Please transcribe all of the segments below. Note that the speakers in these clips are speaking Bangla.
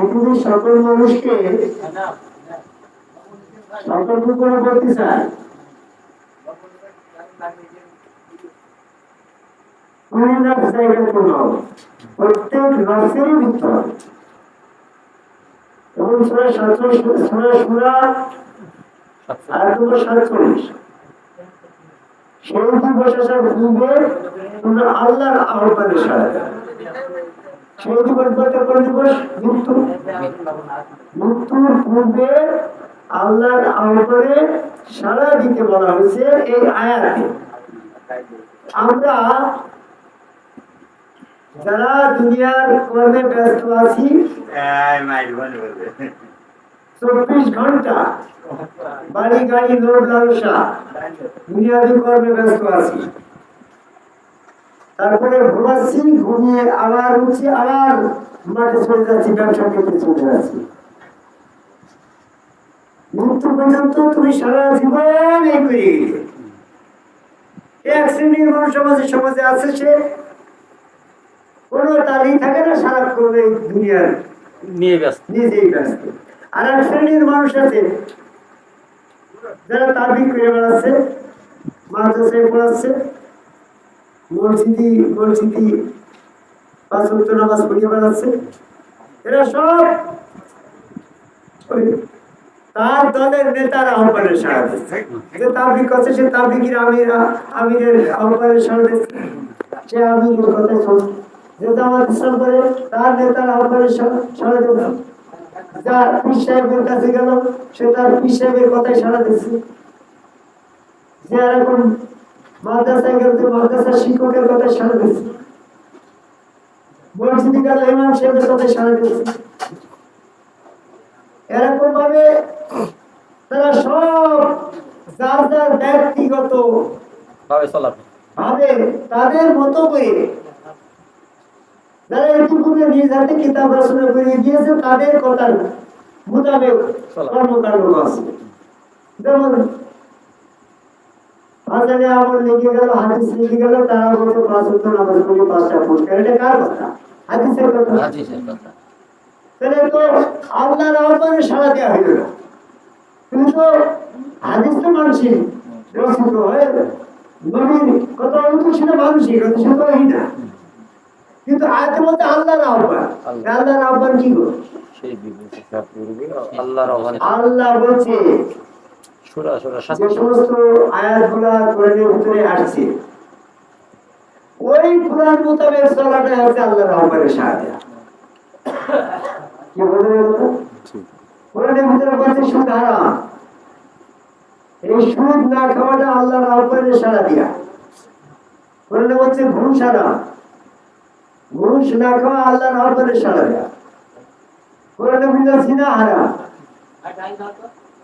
পৃথিবীর সকল মানুষকে সতর্ক করে বলতে চায়। আর সাতচল্লিশ সেই দিবসের পূর্বে তোমরা আল্লাহর আহ্বানে সাড়া মৃত্যুর পূর্বে আল্লাহর আহ্বানে সাড়া দিতে বলা হয়েছে এই আয়াতে আমরা যারা দুনিয়ার কর্মে ব্যস্ত আছি চব্বিশ ঘণ্টা বাড়ি গাড়ি, লোক লালসা। দুনিয়াবি কর্মে ব্যস্ত আছি। তারপরে ঘুমাচ্ছি ঘুমিয়ে আবার উঠছি আবার মাঠে চলে যাচ্ছি ব্যবসা করতে চলে যাচ্ছি। মৃত্যু পর্যন্ত তুমি সারা জীবন এই করে। এক শ্রেণির মানুষ আমাদের সমাজে আছে সে। কোনো তালি থাকে না সারাক্ষণ এই দুনিয়ার নিয়ে ব্যস্ত। নিজেই ব্যস্ত। আর এক শ্রেণির মানুষ আছে যারা তাবিক করে বেড়াচ্ছে মাদ্রাসায় পড়াচ্ছে তার দলের নেতার আহ্বানের সাড়া তাবলিক করছে, সে তাবলিকের আমির, আমিরের আহ্বানের সাড়া সে আমিরের কথা শোন। তার নেতার আহ্বানের সাহেবের কাছে গেল, সে তার কথায় সাড়া দিচ্ছে। যে এখন মাদ্রাসায় গেল মাদ্রাসার শিক্ষকের কথায় সাড়া দিচ্ছে। মসজিদে গেল ইমাম সাহেবের কথায় সাড়া দিচ্ছে। এরকম ভাবে তারা সব যার যার ব্যক্তিগত ভাবে চলাবে ভাবে তাদের মতো করে যারা ইতিপূর্বে নিজ হাতে কিতাব রচনা করে গিয়েছে তাদের কথার মোতাবেক কর্মকাণ্ড আছে যেমন আজানে আমল লিখে গেল হাদিস লিখে গেল তারা বলছে পাঁচ উত্তর নামাজ পড়ি পাঁচটা পুরস্কার এটা কার কথা? হাদিসের কথা? হাদিসের কথা। তাহলে তো আল্লাহর আহ্বানে সাড়া দেওয়া হইল না কিন্তু হাদিস তো মানসিক রচিত হয়ে নবীর কত ছিল মানসিক কত সে তো না। কিন্তু আয়াতের মধ্যে আল্লাহর আহ্বান আল্লাহর আহ্বান কি গো? আল্লাহ বলছে সুরা সুরা যে সমস্ত আয়াতগুলা কোরআনের ভিতরে আসছে ওই কোরআন মোতাবেক চলাটাই হচ্ছে আল্লাহর আহ্বানের সাড়া কি বলতে কথা কোরআনের ভিতরে বলছে সুদ হারাম। এই সুদ না খাওয়াটা আল্লাহর আহ্বানের সাড়া দিয়া। কোরআনে বলছে ঘুষ হারাম। ঘুষ না খাওয়া আল্লাহর আহ্বানের সাড়া দেয়া। কোরআনে বলছে জিনা হারাম।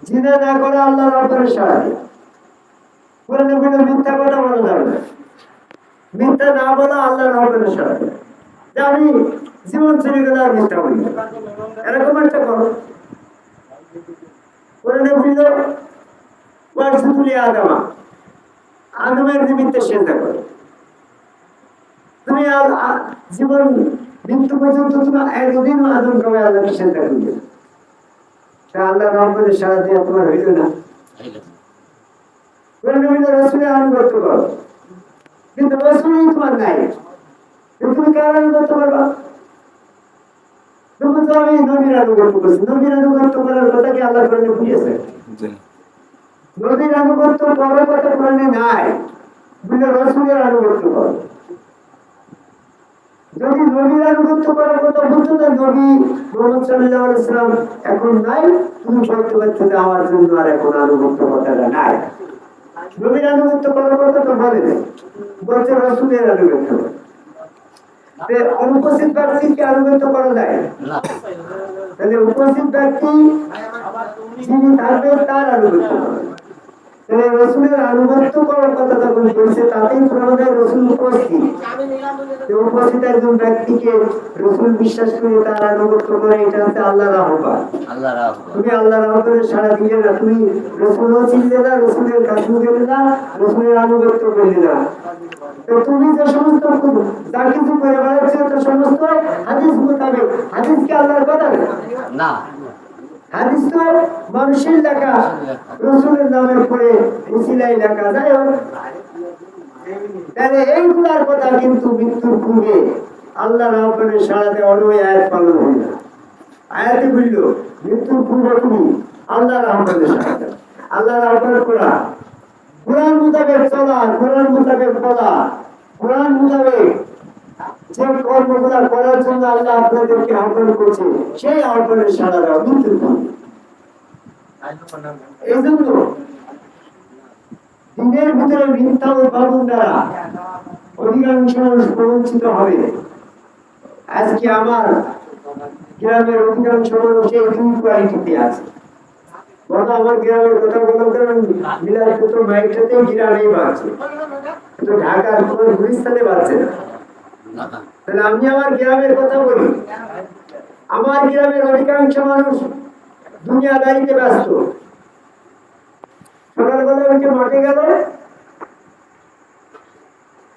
জিনা না করা আল্লাহর সাড়া দেয়া কোরআনে বলছে মিথ্যা কথা বলা যাবে মিথ্যা না বলা আমি জীবন গেলে আর মিথ্যা বলি এরকম একটা করো আদামা। আদমের নিমিত্তে করো। তুমি জীবন মৃত্যু পর্যন্ত তুমি একদিন আদম কবে আল্লাহকে সেজদা করবে আল্লাহ রহমতের সারা দিয়ে তোমার হইল না। রসুলের আনুগত্য করো কিন্তু রসুলই তোমার নাই। তুমি কার আনুগত্য করবা তুমি তো আমি নবীর আনুগত্য করছি নবীর আনুগত্য করার কথা কি আল্লাহ কোরআনে বুঝিয়েছে নবীর আনুগত্য করার কথা কোরআনে নাই। বলে রসুলের আনুগত্য করো যদি নবীর আনুগত্য করার কথা বলতো নবী মোহাম্মদ সাল্লাহ ইসলাম এখন নাই। তুমি বলতে পারছ যে আমার জন্য আর এখন আনুগত্য নাই। নবীর আনুগত্য করার কথা তো বলে নাই। বলছে রসুলের আনুগত্য। করো। অনুপস্থিত আনুগত্য করা যায় তাহলে উপস্থিত ব্যক্তি যিনি তার আনুগত্য করবেন তাহলে রসুলের আনুগত্য করার উপস্থিত। উপস্থিত একজন ব্যক্তিকে রসুল বিশ্বাস করে তার আনুগত্য করে এটা হচ্ছে আহ্বান। তুমি আল্লাহর আহ্বানে সারা দিলে না তুমি রসুলও চিনলে না রসুলের কাছেও গেলে না রসুলের আনুগত্য করলে না। তুমি যে সমস্ত যা কিছু করে বেড়াচ্ছ তো সমস্ত হাদিস মোতাবেক হাদিস কি আল্লাহর কথা? না। হাদিস তো মানুষের লেখা রসুলের নামের পরে উসিলাই লেখা। যাই হোক তাহলে এইগুলার কথা কিন্তু মৃত্যুর পূর্বে আল্লাহ রাহমানের সারা দেওয়ার আয়াত পালন হইল। না আয়াতে বলল, মৃত্যুর পূর্বে তুমি আল্লাহ রাহমানের সারা আল্লাহ রাহমান করা কোরআন মোতাবেক চলা, কোরআন মোতাবেক বলা, কোরআন মোতাবেক যে কর্মগুলা করার জন্য আল্লাহ আপনাদেরকে আহ্বান করছে, সেই আহ্বানের সারা দেওয়া মৃত্যুর পূর্বে। এই জন্য দিনের ভিতরে মিথ্যা উদ্ভাবন দ্বারা। অধিকাংশ প্রবঞ্চিত হবে। আজকে আমার গ্রামের অধিকাংশ মানুষ এই দুই কোয়ালিটিতে আছে। আমার গ্রামের কথা বাড়ছে কিন্তু ঢাকার কোনো গুলিস্তানে না না। তাহলে আমি আমার গ্রামের কথা বলি। আমার গ্রামের অধিকাংশ মানুষ দুনিয়াদারিতে ব্যস্ত। সকালবেলা উঠে মাঠে গেল।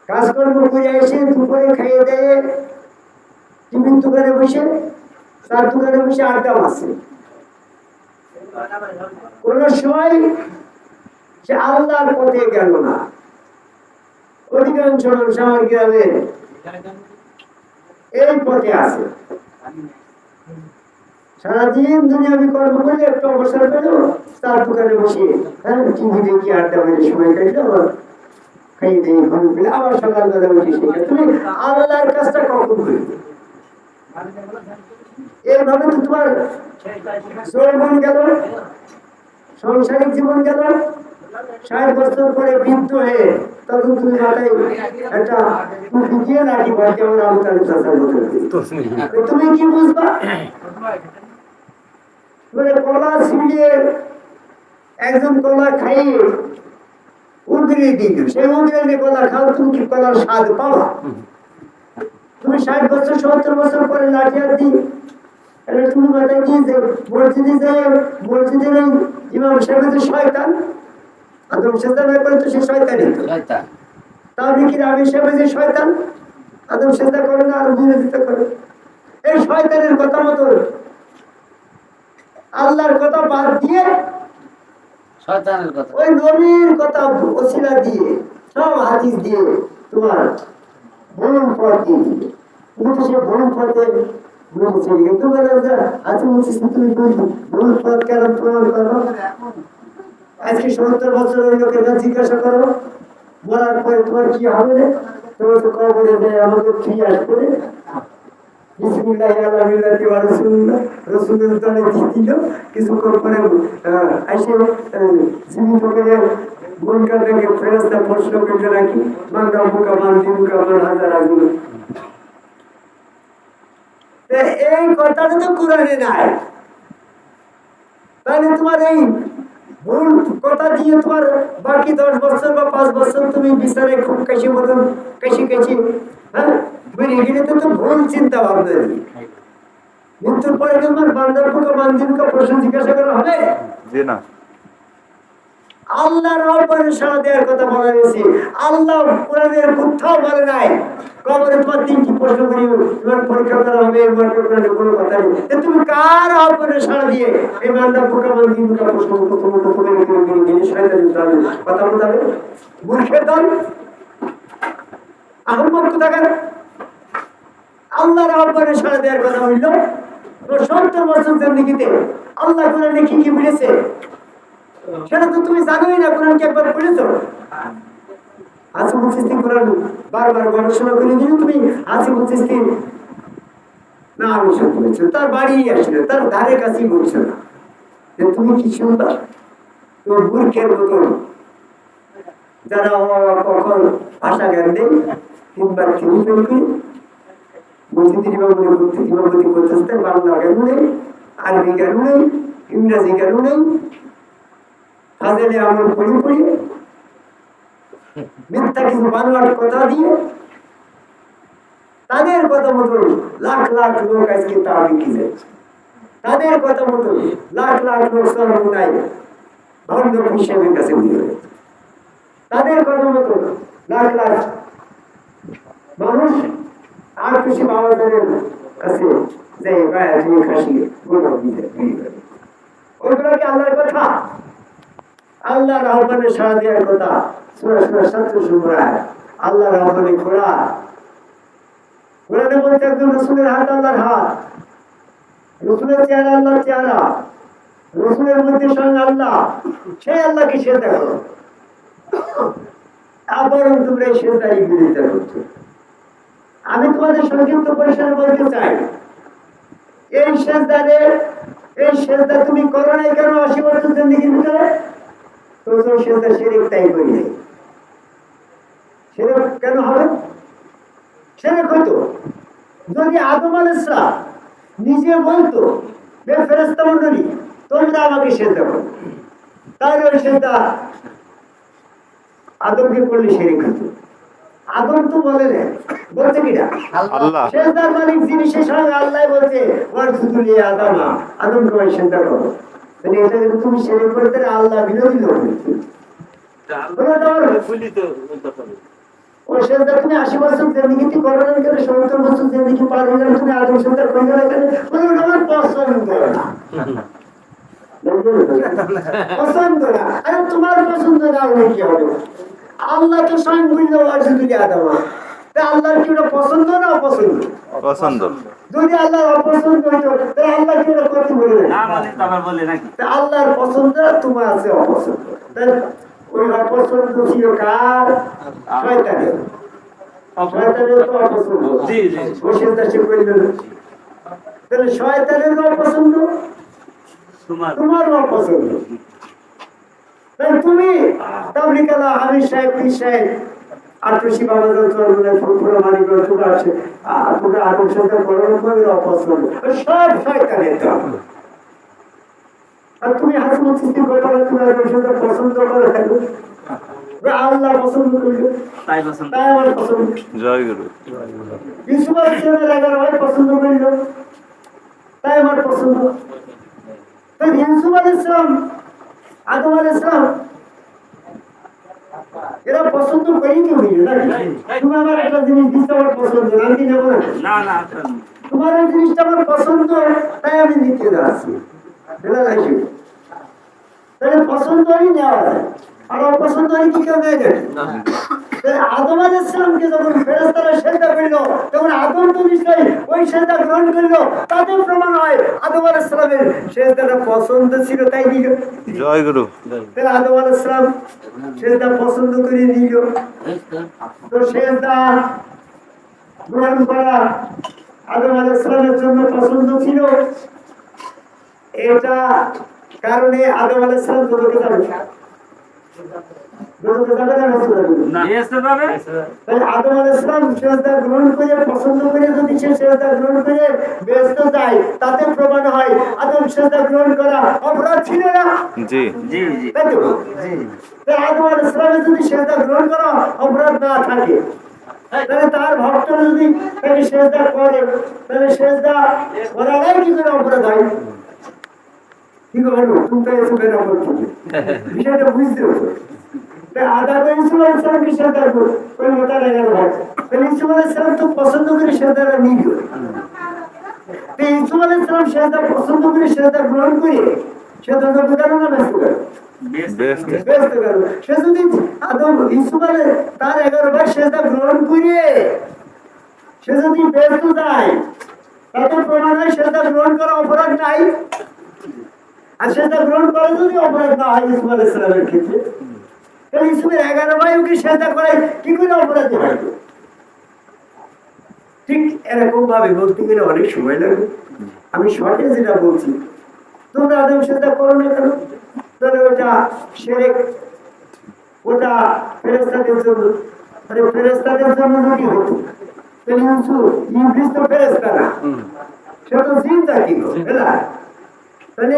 কাজকর্ম করে এসে দুপুরে খাইয়ে দেয়ে টিফিন দোকানে বসে, তার দোকানে বসে আড্ডা মারছে। কোন সময় সে আল্লাহর পথে গেল না। অধিকাংশ মানুষ আমার গ্রামে এই পথে আছে। সারাদিন দুনিয়াবি কর্ম করে একটু অবসর পেল তার দোকানে বসে হ্যাঁ টিভি দেখি আড্ডা মেরে সময় কাটলো খাইয়ে দিয়ে পেলে আবার সকালবেলা উঠে তুমি আল্লাহর কাজটা কখন করবে? এইভাবে তো তোমার যৌবন গেল সাংসারিক জীবন গেল ষাট বছর পরে বৃদ্ধ হয়ে তখন তুমি মাথায় একটা টুপি দিয়ে রাখি বা কেমন চাষার মতো তুমি কি বুঝবা? মানে কলা ছিঁড়িয়ে একজন কলা খাইয়ে উদ্রে দিল সেই উদ্রে কলা খাও তুমি কি কলার স্বাদ পাবা তুমি ষাট বছর সত্তর বছর পরে লাঠিয়ার দিই তাহলে তুমি মাথায় যে মসজিদে যায় মসজিদের ইমাম সাহেব হচ্ছে শয়তান। আদম সেজদা না করে তো সে শয়তানই তো। তাহলে কি রাবি সাহেব যে শয়তান? আদম সেজদা করে না আর বিরোধিতা করে? এই শয়তানের কথা মতো আল্লাহর কথা বাদ দিয়ে শয়তানের কথা। ওই নবীর কথা ওসিলা দিয়ে সব হাদিস দিয়ে তোমার ভুল পথ দিয়ে দিবে কিন্তু সে ভুল পথে আজ বলছিস তুমি বলছো ভুল পথ কেন প্রমাণ করো? আজকে সত্তর বছর ওই লোকের কাছে জিজ্ঞাসা করো বলার পরে তোমার কি হবে রে? তোমার তো কবরে দেয় আমাকে ফিরে আসবে রাসূলের দলে দিছিল কিছুক্ষণ পরে আহ, এসে আহ, জীবিত করে মনকাটাকে ফেরস্তা প্রশ্ন করতে রাখি মাঙ্গা মুকা মান দিমুকা মান হাজার আগুন তা এই কথাটা তো কোরআনে নাই তাহলে তোমার এই ভুল কথা দিয়ে তোমার বাকি দশ বছর বা পাঁচ বছর তুমি বিচারে খুব কাশি মতন কাশি কাশি হ্যাঁ গেলে তো ভুল চিন্তা ভাবনা মৃত্যুর পরে তোমার বান্দার পোকা মান্দিনকে প্রশ্ন জিজ্ঞাসা করা হবে? জি না। আল্লাহর আহ্বানে সাড়া দেওয়ার কথা বলা হয়েছে। আল্লাহ কোরআনের কোথাও বলে নাই। কবরে তোমার তিনটি প্রশ্ন করি তোমার পরীক্ষা করা হবে মধ্যে কোরআনের কোনো কথা নেই। তুমি কার আহ্বানে সাড়া দিয়ে এই বান্দা পোকা মান্দিন পোকা প্রশ্ন প্রথম প্রথম করে করে করে গেলে শয়তানি দল কথা বলতে মূর্খের দল? আল্লাহর আহ্বানে সাড়া দেওয়ার কথা হইল সত্তর বছর জিন্দিগিতে আল্লাহ কোরআনে কি কি বলেছে? সেটা তো তুমি জানোই না কোরআন কি একবার পড়েছো? আসিফুল সিস্তি কোরআন বারবার গবেষণা করে দিলে তুমি আসিফুল সিস্তি না আমি বলেছিল তার বাড়ি আসছিল তার ধারে কাছেই বলছো না। তুমি কি শুনবা? তোমার মূর্খের মতন যারা অ, আ, ক, ভাষা জ্ঞান নেই তিনবার তিনি ফেল করি মসজিদের ইমামতি করতে ইমামতি করতে বাংলা জ্ঞান নেই আরবি জ্ঞান নেই ইংরাজি জ্ঞান নেই ফাজেলে আমল করি করি মিথ্যা কিছু বানোয়াট কথা দিয়ে তাদের কথা মতো লাখ লাখ লোক আজকে তা বিক্রি যাচ্ছে তাদের কথা মতো লাখ লাখ লোক সর্বদাই ভণ্ড হিসেবের কাছে উঠে গেছে। তাদের কথা মতো লাখ লাখ মানুষ আর খুশি বাবাদের কাছে যে গায়ে খাসি ওইগুলো কি আল্লাহর কথা? সাড়া দেওয়ার কথা। সুরা সুরা একজন হাত আল্লাহর হাত। রসুলের চেহারা আল্লাহর চেহারা। রসুলের মধ্যে সঙ্গে আল্লাহ। সেই আল্লাহকে সেটা করো। আবারও তোমরা এই সেটাই বিরোধিতা করছ। আমি তোমাদের সংক্ষিপ্ত পরিসরে বলতে চাই। এই সেজদারে, এই সেজদা তুমি করো নাই কেন? আশি বছর জিন্দিগির ভিতরে? তাই করি। নাই কেন হবে? শিরিক হতো যদি আদম আলাইহিসসালাম নিজে বলতো, হে ফেরেশতা মণ্ডলী, তোমরা আমাকে সেজদা করো। তাহলে ওই সেজদা আদমকে করলে শিরিক হতো। আদম তো বলে না। বলছে কিনা আল্লাহ। সেজদার মালিক যিনি সে সঙ্গে আল্লাহ বলছে ওয়ারজুদুলি আদামা আদম তোমায় সেজদা করো। তাহলে এটা যদি তুমি সেরে করে তাহলে আল্লাহ বিরোধী লোক। তোমার ওই সেজদা তুমি আশি বছর জিন্দিগিতে করো না কেন? সত্তর বছর জিন্দিগি পার হয়ে গেলে তুমি আদম সেজদা করে গেলে কেন? আমার পছন্দ না। পছন্দ না। আরে তোমার পছন্দ না হলে কি হবে? আল্লাহ তো স্বয়ং বুঝলো ওয়ারজুদুলি আদামা তা আল্লাহর কি ওটা পছন্দ না অপছন্দ? পছন্দ যদি আল্লাহ অপছন্দ হইতো তাহলে আল্লাহ কি ওটা করতে বলবে না মানে তো বলে নাকি? তা আল্লাহর পছন্দ আর তোমার আছে অপছন্দ। তাহলে ওই অপছন্দ ছিল কার? শয়তানের। শয়তানের তো অপছন্দ। জি, জি। হোসেন দাসে বলল। তাহলে শয়তানের অপছন্দ? তোমার। তোমারও অপছন্দ। তুমি তাবলিকালা হামিদ সাহেব পীর সাহেব আটশি বাবা চরমনে ফুরফুরা মানি করে তোমরা আছে আর তোমরা সাথে করোনা করে অপছন্দ সব শয়তানের দল আর তুমি হাসিমুখ সৃষ্টি করে পারো তুমি আটক পছন্দ করে থাকো আল্লাহ পছন্দ করল। তাই পছন্দ। তাই আমার পছন্দ। জয় গুরু। ইউসুফ আলাইহিসসালামের এগারো ভাই পছন্দ করিল। তাই আমার পছন্দ। তাই ইউসুফ আলাইহিসসালাম আদম আলাইহিসসালাম এরা পছন্দ করি কি হইল তুমি আমার একটা জিনিস দিতে আমার পছন্দ না, আমি নেব না? না না তোমার এই জিনিসটা আমার পছন্দ তাই আমি নিতে যাচ্ছি এটা লাগছে তাহলে পছন্দ হয় নেওয়া আর অপছন্দ হলে কি কেউ দেয় যায় আদম আলাইহিসসালামকে যখন ফেরেশতারা সেজদা করল তখন আদম তো নিশ্চয়ই ওই সেজদা গ্রহণ করল তাতে প্রমাণ হয় আদম আলাইহিসসালামের সেজদাটা পছন্দ ছিল তাই দিল। জয় গুরু তাহলে আদম আলাইহিসসালাম সেজদা পছন্দ করে নিল তো সেজদা গ্রহণ করা আদম আলাইহিসসালামের জন্য পছন্দ ছিল। এটা কারণে আদম আলাইহিসসালাম দুটোকে যাবে? দুটোকে যাবে না। রসুল না এসে যাবে তাহলে আদম আলাইহিসসালাম সেজদা গ্রহণ করে পছন্দ করে যদি সে সেজদা গ্রহণ করে ব্যস্ত যায় তাতে প্রমাণ হয় আদম সেজদা গ্রহণ করা অপরাধ ছিল না। জি। জি জি। তাই তো? তাহলে আদম আলাইহিসসালামের যদি সেজদা গ্রহণ করা অপরাধ না থাকে তাহলে তার ভক্তরা যদি তাকে সেজদা করে তাহলে সেজদা করাটাই কি করে অপরাধ হয়? কি করে তুমি তো বিষয়টা বুঝতে তাই আদা তো ইসুফ আলাইহিসসালামকে সেজদা করল তার এগারো ভাগ তাহলে ইসুফ আলাইহিসসালাম তো পছন্দ করে সেজদাটা নিল তো ইসুফ আলাইহিসসালাম সেজদা পছন্দ করে সেজদা গ্রহণ করে? সেজদা করতে পারো না ব্যস্ত করে করো সে যদি আদম ইসুফ তার এগারো বার সেজদা গ্রহণ করে সে যদি ব্যস্ত যায় তাতে প্রমাণ হয় সেজদা গ্রহণ করা অপরাধ নাই। আর সেজদা গ্রহণ করা যদি অপরাধ না হয় ইসুফ আলাইহিস ক্ষেত্রে ইসুফের এগারো ভাই ওকে করায় কি করে অপরাধী হয় ঠিক এরকম ভাবে বলতে গেলে অনেক সময় লাগবে। আমি শর্টে যেটা বলছি তোমরা আদম সেজদা করো না কেন? তাহলে ওটা সেরেক ওটা ফেরেস্তাদের জন্য আরে ফেরেস্তাদের জন্য যদি হতো তাহলে ইউসুফ ইবলিস তো ফেরেস্তা না সে তো জিন জাতি? তাহলে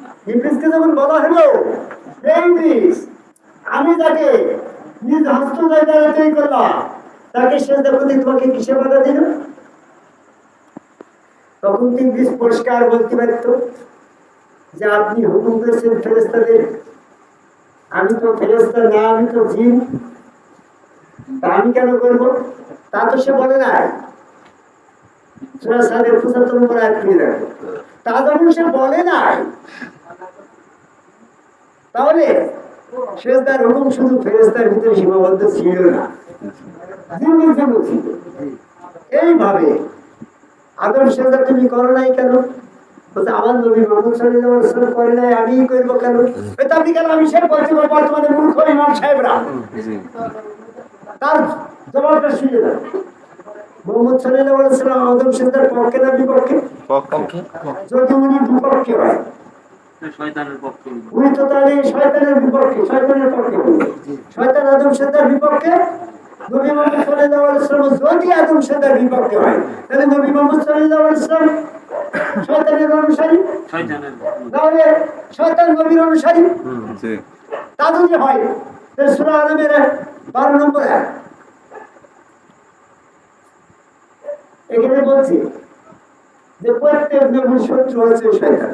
ইংলিশকে যখন বলা হলো ইংলিশ আমি তাকে নিজ হস্ত জায়গায় তৈরি করলাম, তাকে শেষ দেখো তোমাকে কিসে বাধা দিল? তখন তো ইংলিশ পরিষ্কার বলতে পারত যে আপনি হুকুম করেছেন ফেরেস্তাদের আমি তো ফেরেস্তা না, আমি তো জিন, তা আমি কেন করব? তা তো সে বলে নাই। সূরা সাদের 75 নম্বর আয়াত খুলে রাখো। তা যখন সে বলে নাই। তাহলে সেজদার হুকুম শুধু ফেরেস্তার ভিতরে সীমাবদ্ধ ছিল না। জিন্দির জন্য ছিল এইভাবে আদম সেজদা তুমি করো নাই কেন? আমার নবী মোহাম্মদ করে নাই আমি করব কেন? আপনি কেন আমি সে বলছি বর্তমানে মূর্খ ইমাম সাহেবরা। তার জবাবটা শুনে না মোহাম্মদ সাল্লাল্লাহু আলাইহি আদম সেজদার পক্ষে না বিপক্ষে? যদি উনি বিপক্ষে হয়। উনি। তো তাহলে শয়তানের বিপক্ষে শয়তানের পক্ষে শয়তান আদম সেদার বিপক্ষে? নবী মোহাম্মদ যদি আদম বিপক্ষে হয় তাহলে নবী মোহাম্মদ সাল্লাল্লাহু আলাইহি শয়তানের অনুসারী? তাহলে শয়তান নবীর অনুসারী? তা যদি হয় সূরা আলমের বারো নম্বর আয়াত। এখানে বলছি যে প্রত্যেক শত্রু হচ্ছে শয়তান।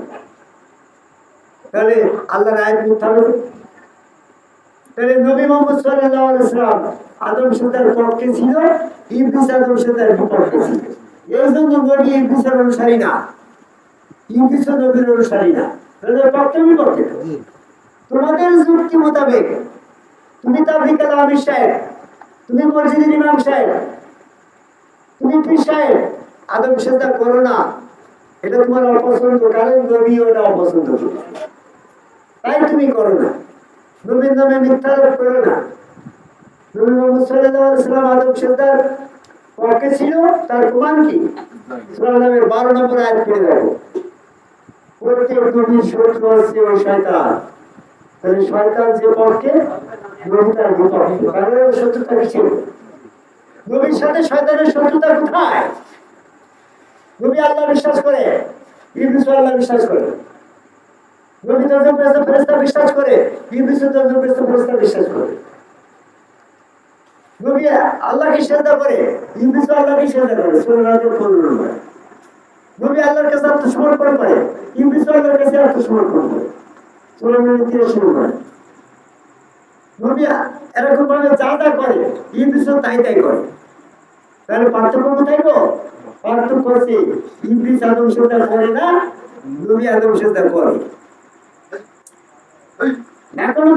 তাহলে আল্লাহর আয়াত তাহলে নবী মোহাম্মদ আদম পক্ষে ছিল, ইবলিস আদম বিপক্ষে ছিল। এই জন্য নবী ইবলিসের অনুসারী না। নবীর অনুসারী না। তাহলে পক্ষে বিপক্ষে? তোমাদের যুক্তি মোতাবেক। তুমি তাবলিক আমির সাহেব, তুমি মসজিদের ইমাম সাহেব তুমি সাহেব আদম সেজদা করো না, এটা তোমার অপছন্দ, কারণ নবী ওটা অপছন্দ তাই তুমি করো না। নবীর নামে মিথ্যা আরোপ করো না। নবী মোহাম্মদ সাল্লাল্লাহু আলাইহি আদম সেজদার পক্ষে ছিল, তার প্রমাণ কি? সূরা নামের 12 নম্বর আয়াত পড়ে দেখো। প্রত্যেক নবীর শত্রু আছে ওই শয়তান। তাহলে শয়তান যে পক্ষে, নবী তার শত্রুতা ছিল? নবীর সাথে শয়তানের শত্রুতা কোথায়? নবী আল্লাহ বিশ্বাস করে, ইবলিস আল্লাহ বিশ্বাস করে। নবী দর্জন ফেরেশতা ফেরেশতা বিশ্বাস করে, ইবলিস দর্জন ফেরেশতা ফেরেশতা বিশ্বাস করে। নবী আল্লাহকে সেজদা করে, ইবলিস আল্লাহকে সেজদা করে সূরা রাজের 15 নম্বর নবী আল্লাহর কাছে আত্মসমর্পণ করে, ইবলিস আল্লাহর কাছে আত্মসমর্পণ করে। সূরা নূর 83 নম্বর নবী এরকম ভাবে যা যা করে ইবলিসও তাই তাই করে। তাহলে পার্থক্য পার্থক্য ইবলিস আদম সেজদা করে না আদম করে।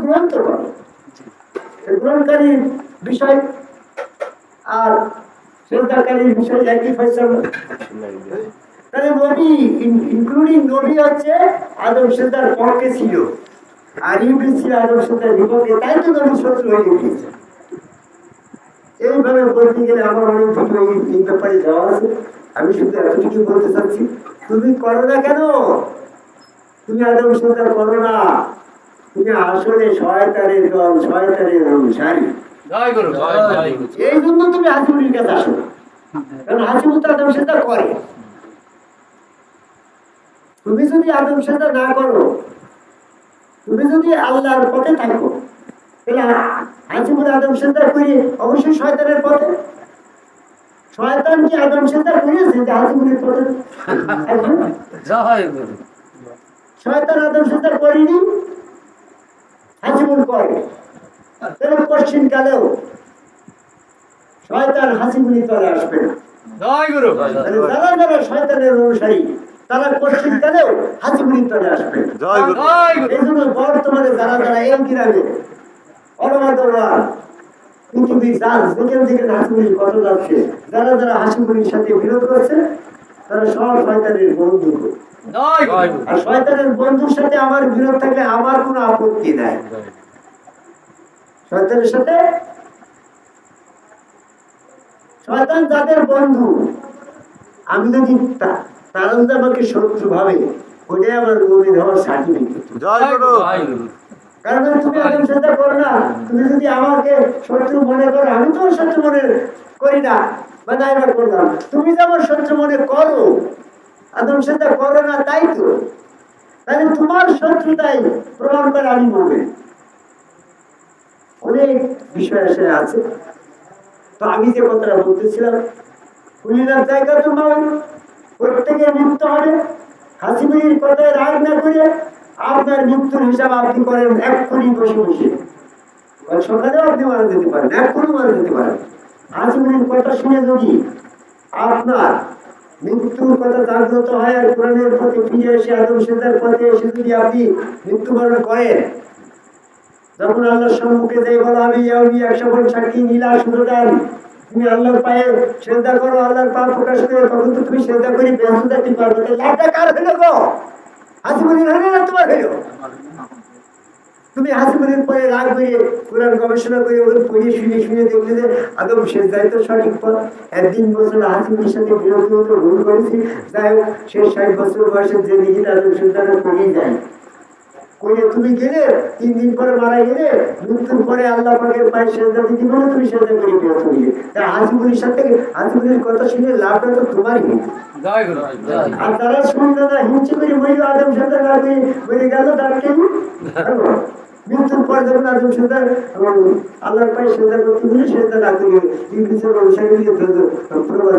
গ্রন্থ করে। এই গ্রহণকারীর বিষয় আর সেজদাকারীর বিষয় একই ফয়সালা তাহলে নবী ইনক্লুডিং নবী হচ্ছে আদম সেজদার পক্ষে ছিল। আর ইবলিস ছিল সেজদার বিপক্ষে তাই তো নবী শত্রু হয়ে গিয়েছে। এইভাবে বলতে গেলে আমার অনেক ভিডিও এই- ব্যাপারে যাওয়া আছে। আমি শুধু এতটুকু বলতে চাচ্ছি তুমি করো না কেন? তুমি আদম সরকার করো না। তুমি আসলে শয়তানের দল শয়তানের অনুসারী। জয় গুরু জয় জয় গুরু। এই জন্য তুমি হাসিমুলির কাছে আসো কারণ হাসিমুল তো আদম সেটা করে। তুমি যদি আদম সেটা না করো তুমি যদি আল্লাহর পথে থাকো তাহলে আদম সেটা করে অবশ্যই শয়তানের পথে। শয়তান কি আদম করেছে যে পথে? শয়তান আদম করেনি হাসিমুল করে। তাহলে পশ্চিম কালেও শয়তান হাসিমুলি তলে আসবে না। যারা যারা শয়তানের অনুসারী তারা পশ্চিম কালেও তলে আসবে। এই জন্য বর্তমানে যারা যারা এই গ্রামে অনবাদরা পৃথিবীর যার যেখানে কথা যাচ্ছে যারা যারা সাথে বিরোধ করছে তারা সব শয়তানের বন্ধু। আর শয়তানের বন্ধুর সাথে আমার বিরোধ থাকলে আমার কোনো আপত্তি নাই। শয়তানের সাথে শয়তান যাদের বন্ধু আমি যদি তা- তারা যদি আমাকে শত্রু ভাবে ওটাই আমার মনে হওয়ার সার্টিফিকেট জয় গুরু। কারণ তুমি এখন চিন্তা করো না তুমি যদি আমাকে শত্রু মনে করো আমি তো শত্রু মনে করি না বা করলাম তুমি যে আমার শত্রু মনে করো আদম চিন্তা করো না তাই তো। তাহলে তোমার শত্রুতাই প্রমাণ করে আমি বলবে অনেক বিষয় আসে আছে। তো আমি যে কথাটা বলতেছিলাম কুলিনার জায়গা তো নয় প্রত্যেকের মৃত্যু হবে। হাসিমির কথায় রাগ না করে আপনার মৃত্যুর হিসাব আপনি করেন, এক্ষুনি বসে বসে। সকালেও আপনি মারা যেতে পারেন, এক্ষুনি মারা যেতে পারেন। কথা শুনে যদি আপনার মৃত্যুর কথা জাগ্রত হয় আর কোরআনের পথে ফিরে এসে আদম পথে এসে যদি আপনি মৃত্যুবরণ করেন, যখন আল্লাহর সম্মুখে যাই বলো আমি একশো সাক্ষী, নীলা সুতরাং তুমি আল্লাহর পায়ে শ্রদ্ধা করো, আল্লাহর পা প্রকাশ করে, তখন তো তুমি শ্রদ্ধা করি ব্যস্ত থাকতে পারবে লাভটা কার হইল গো? হাসিমুনির হইল না তোমার হইল তুমি হাসিমুনির পরে রাগ করে কোরআন গবেষণা করে ওদের পড়িয়ে শুনে শুনে দেখলে যে আদম শেষ দায়িত্ব সঠিক পথ। একদিন বছর হাসিমুনির সাথে বিরোধী ভুল করেছি। যাই হোক, শেষ ষাট বছর বয়সে যে দিকে আদম শেষ করিয়ে যায়। করে তুমি গেলে তিন দিন পরে মারা গেলে মৃত্যুর পরে আল্লাহ পাকের পায়ে সেজদা দিতে বলে তুমি সেজদা করে গিয়ে তুমি তা সাথে হাসিবুলির কথা শুনে লাভটা তো তোমারই। আর তারা শুনলো না হিংসে করে মহিলা আদম সাথে না করে মরে গেল তার কেউ মৃত্যুর পর যখন আদম আল্লাহর পায়ে করতে না করে ইংলিশের নিয়ে প্রবাদ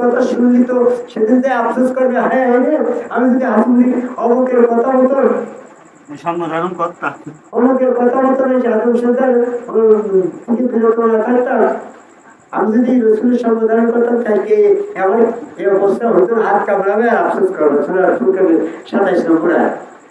কথা শুনলি তো সেদিন যে আফসোস করবে হ্যাঁ হ্যাঁ আমি যদি অমুকের কথা মতো সম্বোধন কর্তা। অমুকের কথা মতো আদম সাদার থেকে না থাকতাম আমি যদি রসুলের সমাধান করতাম তাকে এমন এই অবস্থা হতো হাত কামড়াবে আর আফসোস করবে। সাতাইশ নম্বর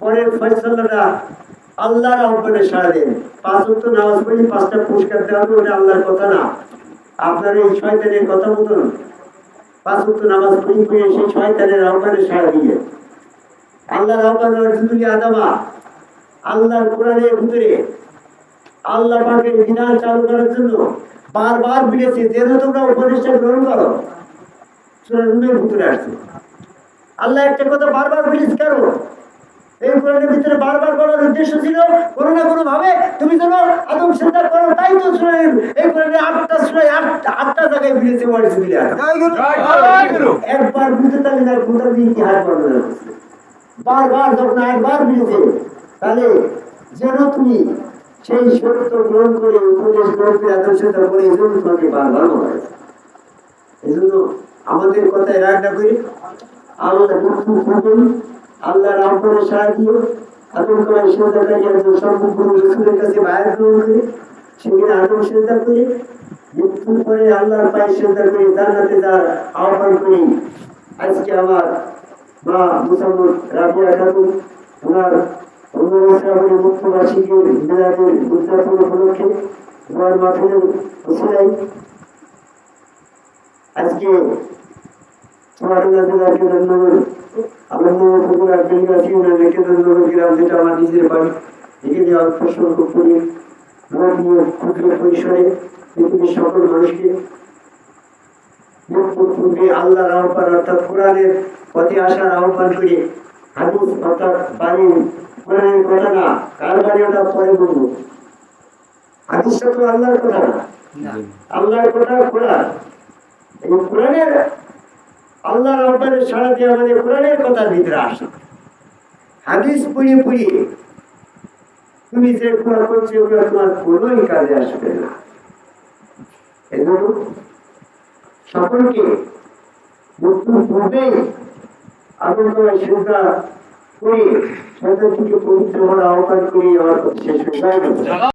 পরের ফয়সালাটা আল্লাহর আহ্বানে সাড়া দেন। পাঁচ অক্ট নামাজ পড়ি পাঁচটা পুরস্কার দেওয়া হবে ওটা আল্লাহর কথা না। আপনার এই শয়তানের কথা মতন পাঁচ অক্ট নামাজ পড়ি পড়ে সেই শয়তানের আহ্বানে সাড়া দিয়ে। আল্লাহর আহ্বান রসুলি আদামা আল্লাহর কোরআনের ভিতরে আল্লাহ পাকের বিধান চালু করার জন্য বারবার বিলেছে, যেন তোমরা উপদেশটা গ্রহণ করো। সূরা রুমের ভিতরে আসছে। আল্লাহ একটা কথা বারবার বলিস কেন? এই কোরআনের ভিতরে বারবার বলার উদ্দেশ্য ছিল কোনো না কোনো ভাবে তুমি যেন আদম চিন্তা করো তাই তো শুনেন এই কোরআনে আটটা শুনে আটটা আটটা জায়গায় বিলেছে ওয়ারিস গুরু। একবার বুঝতে পারলে না কোথাও দিয়ে কি হাত করছে। বারবার যখন একবার বুঝেছে তাহলে যেন তুমি সেই সত্য গ্রহণ করে উপদেশ গ্রহণ করে আদম আদর্শ করে এই জন্য তোমাকে বারবার বলা এই জন্য আমাদের কথায় রাগ না করি আল্লাহ আল্লাহর আহ্বানে সাড়া দিও আদম করে করে মৃত্যুর পরে আল্লাহর পায়ে করে আজকে আমার মা মুসাম্মদ রাবিয়া খাতুন ওনার উদযাপন উপলক্ষে মাথায় আজকে আমার নিজের বাড়ি এখানে অল্প সংখ্যক করি ক্ষুদ্র পরিসরে পৃথিবীর সকল মানুষকে পূর্বে আল্লাহর আহ্বান অর্থাৎ কোরআনের পথে আসার আহ্বান করে হাদিস অর্থাৎ বাণী কোরআনের কথা না। কার বাণী ওটা পরে বলব হাদিসটা তো আল্লাহর কথা না আল্লাহর কথা কোরআন এই কোরআনের আল্লাহর আহ্বানের সাড়া দিয়ে আমাদের কোরআনের কথার ভিতরে আসে। হাদিস পড়িয়ে পড়িয়ে তুমি যে কোরআন করছ ওগুলো তোমার কোনোই কাজে আসবে না। এই জন্য সকলকে মৃত্যুর পূর্বেই আনন্দময় চিন্তা করে শয়তান থেকে পবিত্র হওয়ার আহ্বান করি আমার শেষ হয়ে